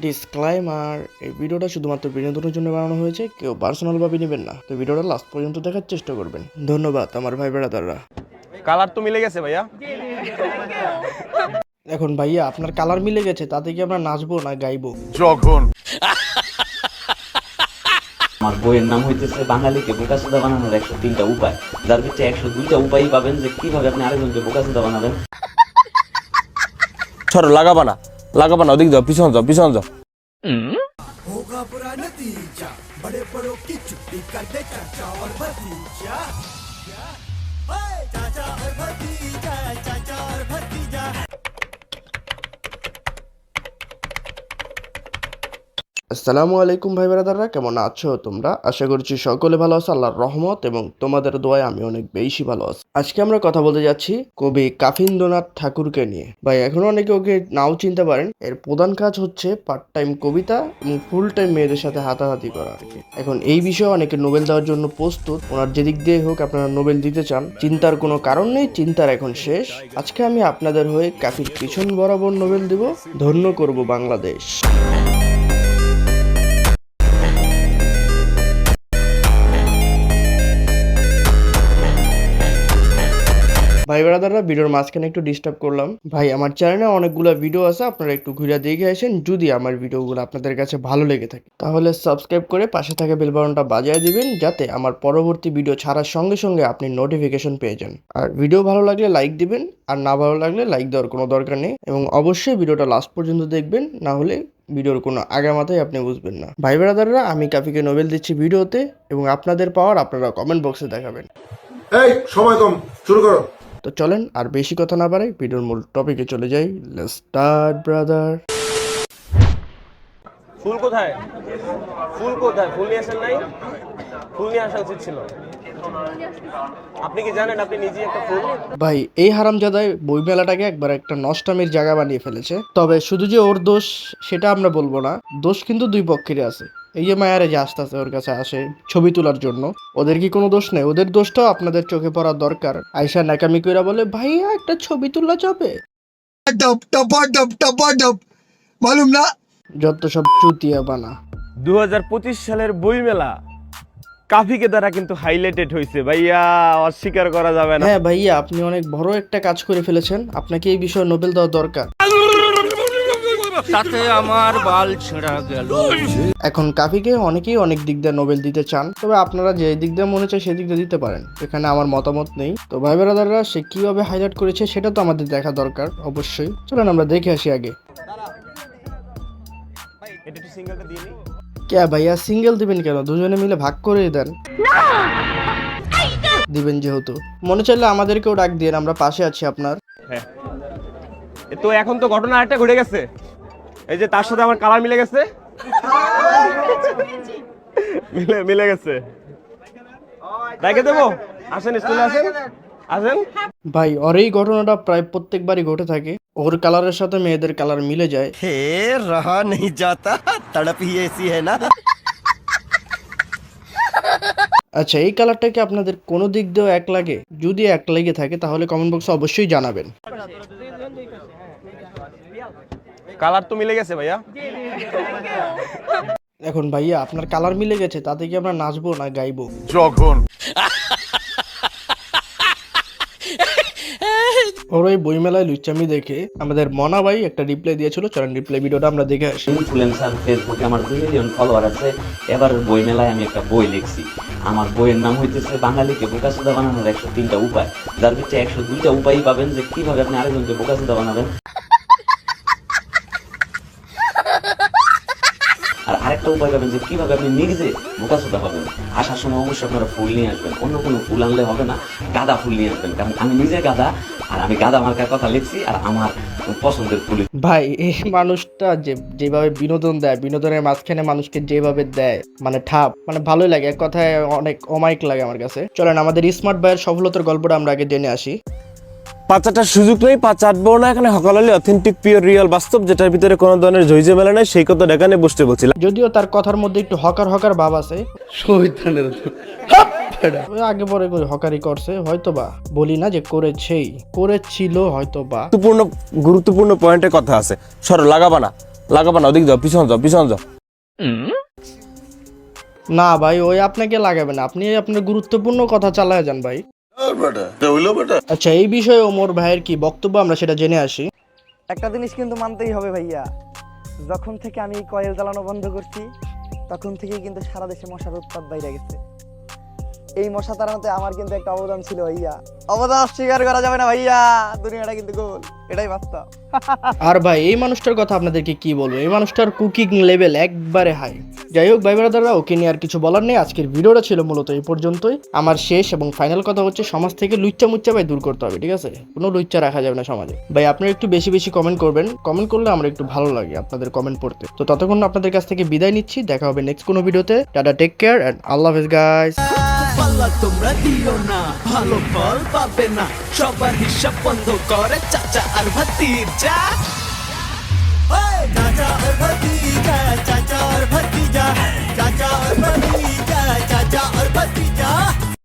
Disclaimer এই ভিডিওটা শুধুমাত্র বিনোদনের জন্য বানানো হয়েছে কেউ পার্সোনাল ভাবে নেবেন না। তো ভিডিওটা লাস্ট পর্যন্ত দেখার চেষ্টা করবেন। ধন্যবাদ আমার ভাই বেড়াদাররা। কালার তো মিলে গেছে ভাইয়া। এখন ভাইয়া আপনার কালার মিলে গেছে তাতে কি আমরা নাচবো না গাইবো? যখন আমার বইয়ের নাম হইতেছে বাঙালিকে বোকাসুদা বানানোর একশো তিনটা উপায়। যার ভিতরে একশো দুইটা উপায় পাবেন যে কীভাবে আপনি আরেকজনকে বোকাসুদা বানাবেন। সরো লাগাবা না। লাগাবা না ওদিক যাও পিছন যাও পিছন যাও। আসসালামু আলাইকুম ভাই বেড়াদাররা কেমন আছো তোমরা? আশা করছি সকলে ভালো আছো, আল্লাহর রহমত এবং তোমাদের দোয়ায় আমি অনেক বেশি ভালো আছি। আজকে আমরা কথা বলতে যাচ্ছি কবি কাফিন্দ্রনাথ ঠাকুরকে নিয়ে। ভাই, এখনও অনেকে ওকে নাও চিনতে পারেন। এর প্রধান কাজ হচ্ছে পার্ট টাইম কবিতা এবং ফুল টাইম মেয়েদের সাথে হাতাহাতি করা। এখন এই বিষয়ে অনেকে নোবেল দেওয়ার জন্য প্রস্তুত। ওনার যেদিক দিয়ে হোক আপনারা নোবেল দিতে চান, চিন্তার কোনো কারণ নেই, চিন্তার এখন শেষ। আজকে আমি আপনাদের হয়ে কাফির পিছন বরাবর নোবেল দিব। ধন্য করব বাংলাদেশ। ভাই ব্রাদাররা, ভিডিওর মাঝখানে একটু ডিস্টার্ব করলাম। ভাই, আমার চ্যানেলে অনেকগুলো ভিডিও আছে, আপনারা একটু ঘুরে দেখে আসেন, যদি আমার ভিডিওগুলো আপনাদের কাছে ভালো লেগে থাকে। তাহলে সাবস্ক্রাইব করে পাশে থাকা বেল বাটনটা বাজিয়ে দিবেন, যাতে আমার পরবর্তী ভিডিও ছাড়ার সঙ্গে সঙ্গে আপনি নোটিফিকেশন পেয়ে যান। আর ভিডিও ভালো লাগলে লাইক দিবেন, আর না ভালো লাগলে লাইক দেওয়ার কোনো দরকার নেই। এবং অবশ্যই ভিডিওটা লাস্ট পর্যন্ত দেখবেন, না হলে ভিডিওর কোনো আগামাথায় আপনি বুঝবেন না। ভাই ব্রাদাররা, আমি কাফিকে নোবেল দিচ্ছি ভিডিওতে এবং আপনাদের পাওয়ার আপনারা কমেন্ট বক্সে দেখাবেন। এই, সময় কম, শুরু করো। তো চলেন আর বেশি কথা না বাড়াই ভিডিওর মূল টপিকে চলে যাই। লেটস স্টার্ট ব্রাদার ফুল কোথায়? ফুল কোথায়? ফুল নিয়ে আসেন নাই? ফুল নিয়ে আসা উচিত ছিল। আপনি কি জানেন আপনি নিজেই একটা ফুল? ভাই এই হারামজাদায় বইমেলাটাকে একবার একটা নষ্টামির জায়গা বানিয়ে ফেলেছে। তবে শুধু যে ওর দোষ সেটা আমরা বলব না। দোষ কিন্তু দুই পক্ষেরই আছে। এই যে মায়ারে যে আস্তে আস্তে ওর কাছে আসে ছবি তোলার জন্য ওদের কি কোনো দোষ নেই? ওদের দোষটাও আপনাদের চোখে পড়া দরকার। আয়সা নাকামি কইরা বলে ভাইয়া একটা ছবি তোলা যাবে? মালুম না? যত সব চুতিয়া বানা। দু হাজার পঁচিশ সালের বই মেলা কাফিকে দ্বারা কিন্তু হাইলাইটেড হয়েছে ভাইয়া অস্বীকার করা যাবে না। হ্যাঁ ভাইয়া আপনি অনেক বড় একটা কাজ করে ফেলেছেন। আপনাকে এই বিষয়ে নোবেল দেওয়া দরকার। তাতে আমার বাল ছেঁড়া গেল। এখন কাফিকে অনেকেই অনেক দিক দিয়ে নোবেল দিতে চান তবে আপনারা যে দিক দিয়ে মনে চায় সেদিক দিয়ে দিতে পারেন। এখানে আমার মতামত নেই। তো ভাই বেড়াদাররা সে কীভাবে হাইলাইট করেছে সেটা তো আমাদের দেখা দরকার অবশ্যই। চলেন আমরা দেখে আসি আগে। এটা একটু সিঙ্গেলটা দিয়ে নিই কে ভাইয়া সিঙ্গেল দিবেন কেন? দুজনে মিলে ভাগ করে দেন। দিবেন যেহেতু। মনে চাইলে আমাদেরকেও ডাক দিয়ে আমরা পাশে আছি আপনার। হ্যাঁ। তো এখন তো ঘটনা একটা ঘটে গেছে। এই যে তার সাথে আমার কালার মিলে গেছে? মিলে মিলে গেছে। দেখে দেবো। আসেন স্কুলে আসেন। আসেন। ভাই ওর এই ঘটনাটা প্রায় প্রত্যেকবারই ঘটে থাকে। ওর কালারের সাথে মেয়েদের কালার মিলে যায়। হে রাহা নেই যাতা। তড়প হি এসি হে না? আচ্ছা এই কালারটা কি আপনাদের কোনো দিক দিয়েও এক লাগে? যদি এক লেগে থাকে তাহলে কমেন্ট বক্সে অবশ্যই জানাবেন। কালার তো মিলে গেছে ভাইয়া। এখন ভাইয়া আপনার কালার মিলে গেছে তাতে কি আমরা নাচবো না গাইবো? যখন ওর ওই বইমেলায় লুচ্চামি দেখে আমাদের মনা ভাই একটা রিপ্লাই দিয়েছিল চলেন রিপ্লাই ভিডিওটা আমরা দেখে আসি। ইনফ্লুয়েন্সার ফেসবুকে আমার দুই মিলিয়ন ফলোয়ার আছে এবার বই মেলায় আমি একটা বই লিখছি। আমার বইয়ের নাম হইতেছে বাঙালিকে বোকাসুদা বানানোর একশো তিনটা উপায়। যার ভিতরে একশো দুইটা উপায় পাবেন যে কীভাবে আপনি আরেকজনকে বোকাসুদা বানাবেন। আর আরেকটা উপায় পাবেন যে কীভাবে আপনি নিজে বোকাসুদা হবেন আসার সময় অবশ্যই আপনারা ফুল নিয়ে আসবেন। অন্য কোনো ফুল আনলে হবে না, গাঁদা ফুল নিয়ে আসবেন। কারণ আমি নিজে গাঁদা, আর আমি গাঁদা মার্কার কথা লিখছি, আর আমার পছন্দের ফুল ভাই, এই মানুষটা যে, যেভাবে বিনোদন দেয়, বিনোদনের মাঝখানে মানুষকে যেভাবে দেয় মানে ঠাপ মানে ভালোই লাগে। এক কথায় অনেক অমায়িক লাগে আমার কাছে। চলেন, আমাদের স্মার্ট ভাইয়ের সফলতার গল্পটা আমরা আগে জেনে আসি। পাঁচাটার সুযোগ নেই পাঁচ আটবো না এখানে হকালালি অথেন্টিক পিওর রিয়েল বাস্তব যেটার ভিতরে কোনো ধরনের ঝইঝে মেলা নাই সেই কথা এখানে বসতে বলছিলাম। যদিও তার কথার মধ্যে একটু হকার হকার ভাব আছে। আগে পরে হকারি করছে হয়তো বা বলি না যে করেছেই করেছিল হয়তো বা গুরুত্বপূর্ণ গুরুত্বপূর্ণ পয়েন্টের কথা আছে। সরো লাগাবা না লাগাবো না ওদিক যাও পিছন যাও পিছন যাও। না ভাই ওই আপনাকে লাগাবে না। আপনি আপনার গুরুত্বপূর্ণ কথা চালায় যান ভাই। আচ্ছা এই বিষয়ে ওমর ভাইয়ের কি বক্তব্য? আমরা সেটা জেনে আসি। একটা জিনিস কিন্তু মানতেই হবে ভাইয়া। যখন থেকে আমি কয়েল জ্বালানো বন্ধ করছি তখন থেকেই কিন্তু সারা দেশে মশার উৎপাত বাইরে গেছে। এই মশা তাড়ানোতে আমার কিন্তু একটা অবদান ছিল ভাইয়া। অবদান অস্বীকার করা যাবে না ভাইয়া, দুনিয়াটা কিন্তু গোল, এটাই বাস্তব। আর ভাই, এই মানুষটার কথা আপনাদেরকে কি বলব? এই মানুষটার কুকিং লেভেল একবারে হাই যাই হোক ভাই ব্রাদাররা ওকে নিয়ে আর কিছু বলার নেই। আজকের ভিডিওটা ছিল মূলত এই পর্যন্তই। আমার শেষ এবং ফাইনাল কথা হচ্ছে, সমাজ থেকে লুচ্চা মুচ্চা ভাই দূর করতে হবে, ঠিক আছে? কোনো লুচ্চা রাখা যাবে না সমাজে। ভাই, আপনারা একটু বেশি বেশি কমেন্ট করবেন। কমেন্ট করলে আমার একটু ভালো লাগে আপনাদের কমেন্ট পড়তে। তো ততক্ষণ আপনাদের কাছ থেকে বিদায় নিচ্ছি। দেখা হবে নেক্সট কোনো ভিডিওতে টাটা টেক কেয়ার অ্যান্ড আল্লাহ হাফেজ গাইস পাল্লা তোমরা দিও না। ভালো ফল পাবে না। সবার হিসাব বন্ধ করে চাচা আর ভাতিজা। চাচা আর ভাতিজা, চাচা আর ভাতিজা, চাচা আর ভাতিজা, চাচা আর ভাতিজা।